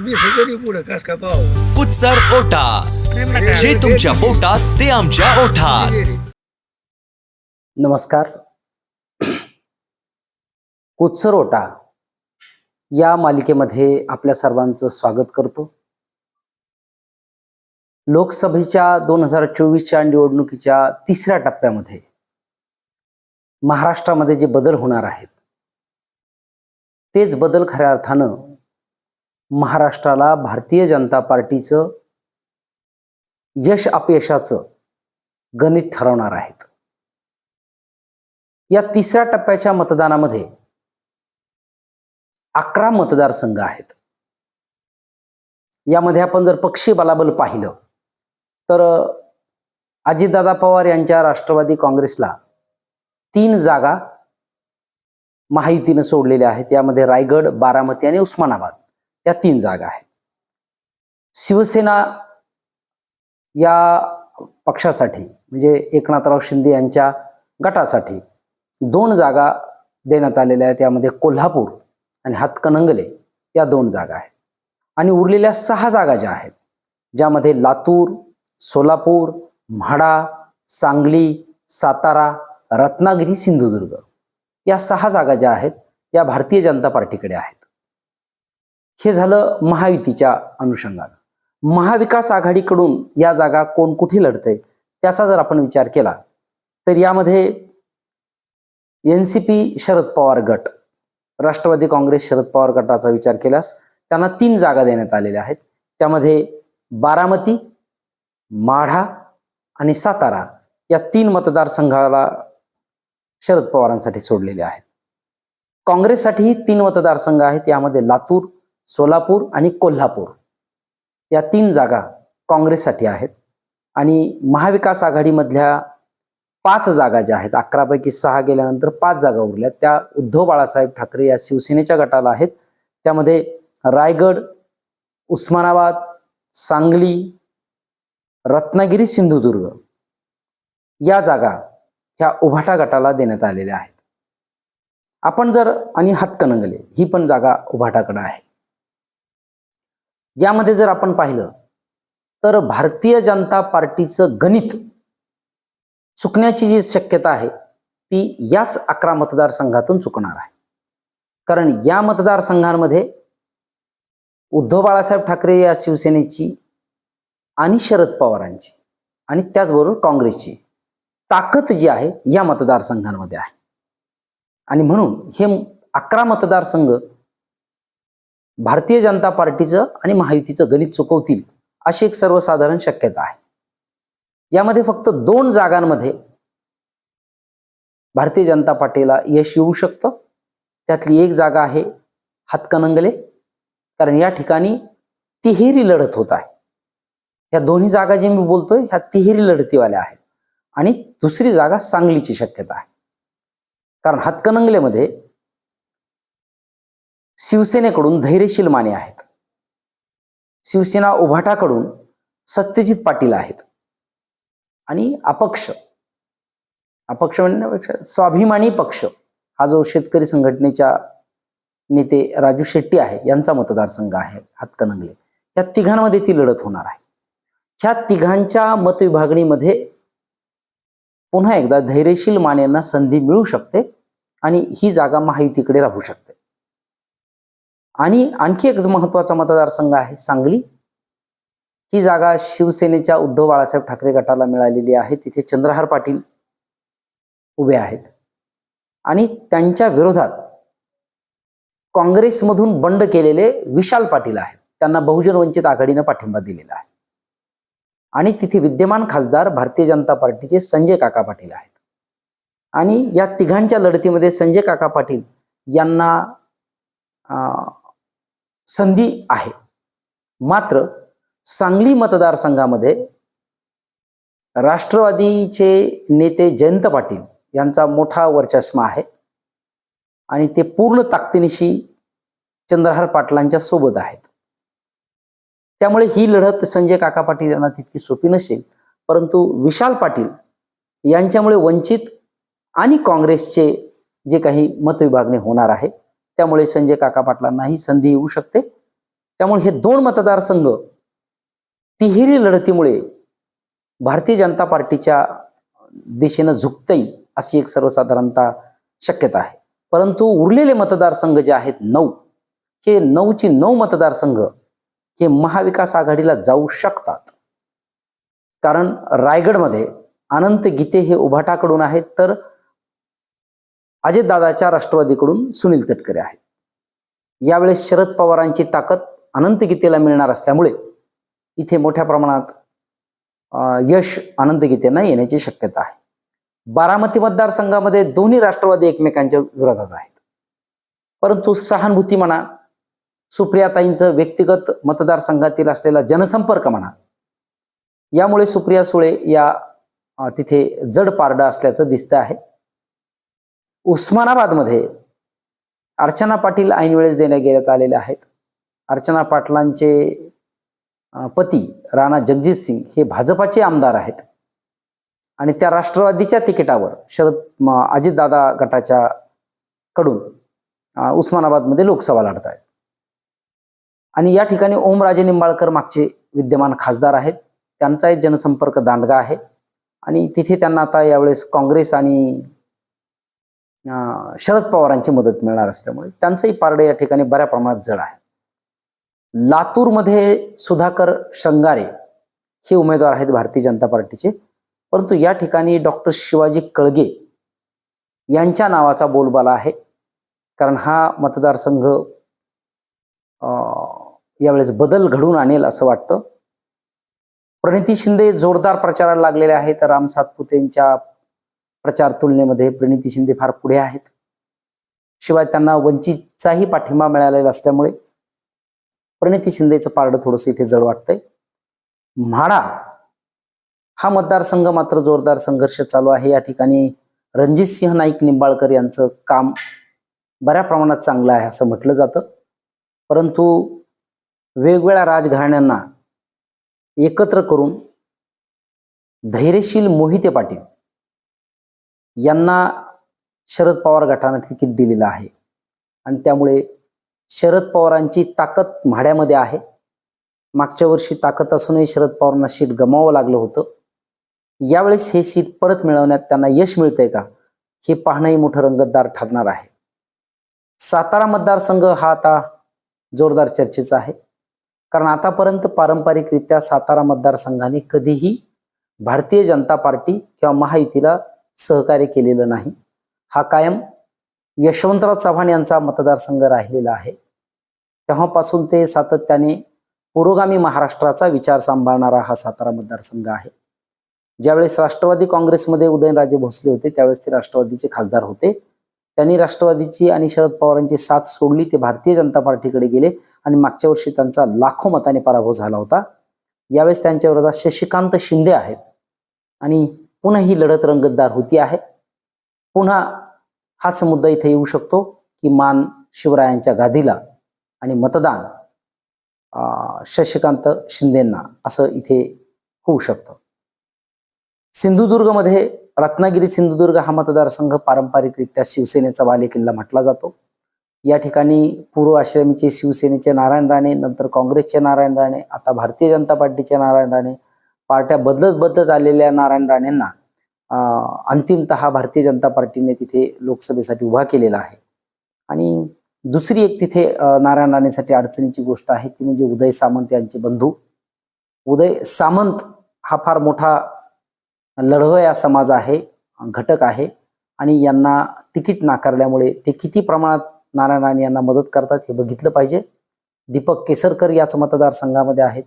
मी सगळी पुढे कस का पाहू? कुचर ओटा. जे तुमच्या पोटात ते आमच्या ओठात. नमस्कार. कुत्सरोटा या मालिकेमध्ये आपल्या सर्वांचं स्वागत करतो. लोकसभेच्या दोन हजार चोवीसच्या निवडणुकीच्या तिसऱ्या टप्प्यामध्ये महाराष्ट्रामध्ये जे बदल होणार आहेत तेच बदल खऱ्या अर्थानं महाराष्ट्राला भारतीय जनता पार्टीचं यश अपयशाचं गणित ठरवणार आहेत. या तिसऱ्या टप्प्याच्या मतदानामध्ये अकरा मतदारसंघ आहेत. यामध्ये आपण जर पक्षी बलाबल पाहिलं तर अजितदादा पवार यांच्या राष्ट्रवादी काँग्रेसला तीन जागा माहितीनं सोडलेल्या आहेत. यामध्ये रायगड बारामती आणि उस्मानाबाद. या तीन जागा आहेत. शिवसेना या पक्षासाठी म्हणजे एकनाथराव शिंदे यांच्या गटासाठी दोन जागा देण्यात आलेल्या आहेत. त्यामध्ये कोल्हापूर आणि हातकणंगले या दोन जागा आहेत. आणि उरलेल्या सहा जागा ज्या आहेत ज्यामध्ये लातूर सोलापूर म्हाडा सांगली सातारा रत्नागिरी सिंधुदुर्ग या सहा जागा ज्या आहेत या भारतीय जनता पार्टीकडे आहेत. हे झालं महायुतीच्या अनुषंगानं. महाविकास आघाडीकडून या जागा कोण कुठे लढतंय त्याचा जर आपण विचार केला तर यामध्ये N C P Sharad Pawar गट राष्ट्रवादी काँग्रेस शरद पवार गटाचा विचार केल्यास त्यांना तीन जागा देण्यात आलेल्या आहेत. त्यामध्ये बारामती माढा आणि सातारा या तीन मतदारसंघाला शरद पवारांसाठी सोडलेले आहेत. काँग्रेससाठीही तीन मतदारसंघ आहेत. यामध्ये लातूर सोलापूर आणि कोल्हापूर. या तीन जागा काँग्रेससाठी आहेत. आणि महाविकास आघाडीमधल्या पाच जागा ज्या आहेत अकरापैकी सहा गेल्यानंतर पाच जागा उरल्या त्या उद्धव बाळासाहेब ठाकरे या शिवसेनेच्या गटाला आहेत. त्यामध्ये रायगड उस्मानाबाद सांगली रत्नागिरी सिंधुदुर्ग या जागा ह्या उभाटा गटाला देण्यात आलेल्या आहेत. आपण जर आणि हातकणंगले ही पण जागा उभाटाकडे आहे. यामध्ये जर आपण पाहिलं तर भारतीय जनता पार्टीचं गणित चुकण्याची जी शक्यता आहे ती याच अकरा मतदारसंघातून चुकणार आहे. कारण या मतदारसंघांमध्ये उद्धव बाळासाहेब ठाकरे या शिवसेनेची आणि शरद पवारांची आणि त्याचबरोबर काँग्रेसची ताकद जी आहे या मतदारसंघांमध्ये आहे. आणि म्हणून हे अकरा मतदारसंघ भारतीय जनता पार्टीचं आणि महायुतीचं गणित चुकवतील अशी एक सर्वसाधारण शक्यता आहे. यामध्ये फक्त दोन जागांमध्ये भारतीय जनता पार्टीला यश येऊ शकतं. त्यातली एक जागा आहे हातकणंगले कारण या ठिकाणी तिहेरी लढत होत आहे. या दोन्ही जागा जे मी बोलतोय ह्या तिहेरी लढतीवाल्या आहेत. आणि दुसरी जागा सांगलीची शक्यता आहे. कारण हातकणंगलेमध्ये शिवसेनेकडून धैर्यशील माने आहेत. शिवसेना उभाटाकडून सत्यजित पाटील आहेत. आणि अपक्ष अपक्ष म्हणण्यापेक्षा स्वाभिमानी पक्ष हा जो शेतकरी संघटनेच्या नेते राजू शेट्टी आहे यांचा मतदारसंघ आहे हातकणंगले. या तिघांमध्ये ती लढत होणार आहे. ह्या तिघांच्या मतविभागणीमध्ये पुन्हा एकदा धैर्यशील मान्यांना संधी मिळू शकते आणि ही जागा महायुतीकडे राहू शकते. आणि आणखी एक महत्त्वाचा मतदारसंघ आहे सांगली. ही जागा शिवसेनेच्या उद्धव बाळासाहेब ठाकरे गटाला मिळालेली आहे. तिथे चंद्रहार पाटील उभे आहेत. आणि त्यांच्या विरोधात काँग्रेसमधून बंड केलेले विशाल पाटील आहेत. त्यांना बहुजन वंचित आघाडीनं पाठिंबा दिलेला आहे. आणि तिथे विद्यमान खासदार भारतीय जनता पार्टीचे संजय काका पाटील आहेत. आणि या तिघांच्या लढतीमध्ये संजय काका पाटील यांना संधी आहे. मात्र सांगली मतदारसंघामध्ये राष्ट्रवादीचे नेते जयंत पाटील यांचा मोठा वर्चस्व आहे आणि ते पूर्ण ताकदीनिशी चंद्रहार पाटलांच्या सोबत आहेत. त्यामुळे ही लढत संजय काका पाटील यांना तितकी सोपी नसेल परंतु विशाल पाटील यांच्यामुळे वंचित आणि काँग्रेसचे जे काही मतविभागणी होणार आहे त्यामुळे संजय काका पाटलांना ही संधी येऊ शकते. त्यामुळे हे दोन मतदारसंघ तिहेरी लढतीमुळे भारतीय जनता पार्टीच्या दिशेनं झुकता येईल अशी एक सर्वसाधारणतः शक्यता आहे. परंतु उरलेले मतदारसंघ जे आहेत नऊ हे नऊची नऊ मतदारसंघ हे महाविकास आघाडीला जाऊ शकतात. कारण रायगडमध्ये अनंत गीते हे उभाटाकडून आहेत तर अजितदादाच्या राष्ट्रवादीकडून सुनील तटकरे आहेत. यावेळेस शरद पवारांची ताकद अनंत गीतेला मिळणार असल्यामुळे इथे मोठ्या प्रमाणात यश अनंत गीतेंना येण्याची शक्यता आहे. बारामती मतदारसंघामध्ये दोन्ही राष्ट्रवादी एकमेकांच्या विरोधात आहेत. परंतु सहानुभूती म्हणा सुप्रियाताईंचं व्यक्तिगत मतदारसंघातील असलेला जनसंपर्क म्हणा यामुळे सुप्रिया सुळे या तिथे जड पारडं असल्याचं दिसतं आहे. उस्मानाबादमध्ये अर्चना पाटील ऐनवेळेस देण्यात गेल्यात आलेले आहेत. अर्चना पाटलांचे पती राणा जगजित सिंग हे भाजपाचे आमदार आहेत. आणि त्या राष्ट्रवादीच्या तिकिटावर शरद म, अजितदादा गटाच्या कडून उस्मानाबादमध्ये लोकसभा लढत आहेत. आणि या ठिकाणी ओमराजे निंबाळकर मागचे विद्यमान खासदार आहेत. त्यांचा एक जनसंपर्क दांडगा आहे. आणि तिथे त्यांना आता यावेळेस काँग्रेस आणि शरद पवारांची मदत मिळणार असल्यामुळे त्यांचंही पारडे या ठिकाणी बऱ्या प्रमाणात जड आहे. लातूरमध्ये सुधाकर शंगारे हे उमेदवार आहेत भारतीय जनता पार्टीचे. परंतु या ठिकाणी डॉक्टर शिवाजी कळगे यांच्या नावाचा बोलबाला आहे. कारण हा मतदारसंघ अं, यावेळेस बदल घडून आणेल असं वाटतं. प्रणिती शिंदे जोरदार प्रचाराला लागलेले आहेत. राम सातपुतेंच्या प्रचार तुलनेमध्ये प्रणिती शिंदे फार पुढे आहेत. शिवाय त्यांना वंचितचाही पाठिंबा मिळालेला असल्यामुळे प्रणिती शिंदेचं पारडं थोडंसं इथे जड वाटतंय. म्हाडा हा मतदारसंघ मात्र जोरदार संघर्ष चालू आहे. या ठिकाणी रणजित सिंह नाईक निंबाळकर यांचं काम बऱ्या प्रमाणात चांगलं आहे असं म्हटलं जातं. परंतु वेगवेगळ्या राजघराण्यांना एकत्र करून धैर्यशील मोहिते पाटील यांना शरद पवार गटानं तिकीट दिलेलं आहे. आणि त्यामुळे शरद पवारांची ताकद म्हाड्यामध्ये आहे. मागच्या वर्षी ताकद असूनही शरद पवारांना सीट गमावं लागलं होतं. यावेळेस हे सीट परत मिळवण्यात त्यांना यश मिळतंय का? हे पाहणंही मोठं रंगतदार ठरणार आहे. सातारा मतदारसंघ हा आता जोरदार चर्चेचा आहे. कारण आतापर्यंत पारंपरिकरित्या सातारा मतदारसंघाने कधीही भारतीय जनता पार्टी किंवा महायुतीला सहकार्य केलेलं नाही. हा कायम यशवंतराव चव्हाण यांचा मतदारसंघ राहिलेला आहे. तेव्हापासून ते सातत्याने पुरोगामी महाराष्ट्राचा विचार सांभाळणारा हा सातारा मतदारसंघ आहे. ज्यावेळेस राष्ट्रवादी काँग्रेसमध्ये उदयनराजे भोसले होते त्यावेळेस ते राष्ट्रवादीचे खासदार होते. त्यांनी राष्ट्रवादीची आणि शरद पवारांची साथ सोडली ते भारतीय जनता पार्टीकडे गेले आणि मागच्या वर्षी त्यांचा लाखो मताने पराभव झाला होता. यावेळेस त्यांच्या विरोधात शशिकांत शिंदे आहेत. आणि पुन्हा ही लढत रंगतदार होती आहे. पुन्हा हाच मुद्दा इथे येऊ शकतो की मान शिवरायांच्या गादीला आणि मतदान अं, शशिकांत शिंदेंना असं इथे होऊ शकतं. सिंधुदुर्गमध्ये रत्नागिरी सिंधुदुर्ग हा मतदारसंघ पारंपरिकरित्या शिवसेनेचा बालेकिल्ला म्हटला जातो. या ठिकाणी पूर्व आश्रमीचे शिवसेनेचे नारायण राणे नंतर काँग्रेसचे नारायण राणे आता भारतीय जनता पार्टीचे नारायण राणे पार्ट्या बदलत बदलत आलेल्या नारायण राणेंना अंतिमतः भारतीय जनता पार्टीने तिथे लोकसभेसाठी उभा केलेला आहे. आणि दुसरी एक तिथे नारायण राणेसाठी अडचणीची गोष्ट आहे ती म्हणजे उदय सामंत यांचे बंधू. उदय सामंत हा फार मोठा लढवया समाज आहे घटक आहे आणि यांना तिकीट नाकारल्यामुळे ते किती प्रमाणात नारायण राणे यांना मदत करतात हे बघितलं पाहिजे. दीपक केसरकर याच मतदारसंघामध्ये आहेत.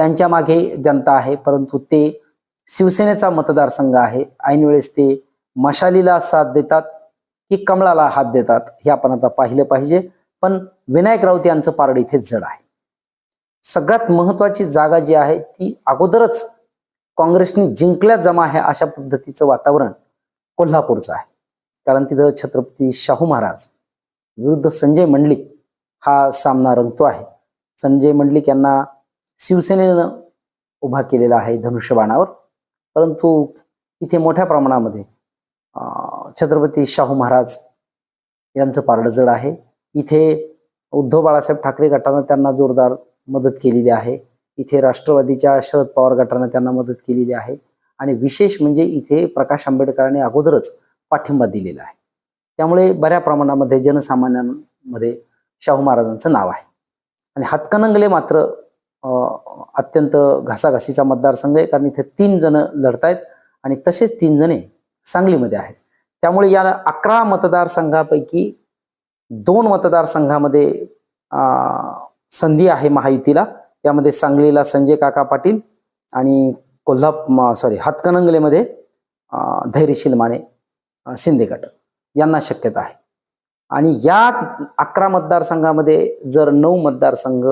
त्यांच्या मागे जनता आहे परंतु ते शिवसेनेचा मतदारसंघ आहे. ऐनवेळेस ते मशालीला साथ देतात की कमळाला हात देतात हे आपण आता पाहिलं पाहिजे. पण विनायक राऊत यांचं पारड इथेच जड आहे. सगळ्यात महत्वाची जागा जी आहे ती अगोदरच काँग्रेसने जिंकल्या जमा आहे अशा पद्धतीचं वातावरण कोल्हापूरचं आहे. कारण तिथं छत्रपती शाहू महाराज विरुद्ध संजय मंडलिक हा सामना रंगतो आहे. संजय मंडलिक यांना शिवसेनेनं उभा केलेला आहे धनुष्यबाणावर. परंतु इथे मोठ्या प्रमाणामध्ये छत्रपती शाहू महाराज यांचं पारडं जड आहे. इथे उद्धव बाळासाहेब ठाकरे गटानं त्यांना जोरदार मदत केलेली आहे. इथे राष्ट्रवादीच्या शरद पवार गटानं त्यांना मदत केलेली आहे. आणि विशेष म्हणजे इथे प्रकाश आंबेडकरांनी अगोदरच पाठिंबा दिलेला आहे. त्यामुळे बऱ्या प्रमाणामध्ये जनसामान्यांमध्ये शाहू महाराजांचं नाव आहे. आणि हातकणंगले मात्र अत्यंत घासाघासीचा मतदारसंघ आहे. कारण इथे तीन जण लढतायत आणि तसेच तीन जणे सांगलीमध्ये आहेत. त्यामुळे या अकरा मतदारसंघापैकी दोन मतदारसंघामध्ये संधी आहे महायुतीला. त्यामध्ये सांगलीला संजय काका पाटील आणि कोल्हाप सॉरी हातकणंगलेमध्ये धैर्यशील माने सिंदेगट शिंदे गट यांना शक्यता आहे. आणि या अकरा मतदारसंघामध्ये जर नऊ मतदारसंघ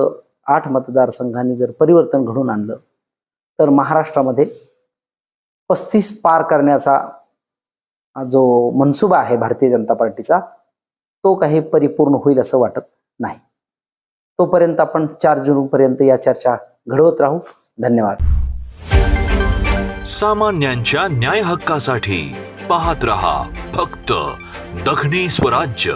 आठ मतदारसंघांनी जर परिवर्तन घडून आणलं तर महाराष्ट्रामध्ये पस्तीस पार करण्याचा जो मनसुबा आहे भारतीय जनता पार्टीचा तो काही परिपूर्ण होईल असं वाटत नाही. तोपर्यंत आपण चार जूनपर्यंत या चर्चा घडवत राहू. धन्यवाद. सामान्यांच्या न्याय हक्कासाठी पाहत रहा फक्त दखनी स्वराज्य.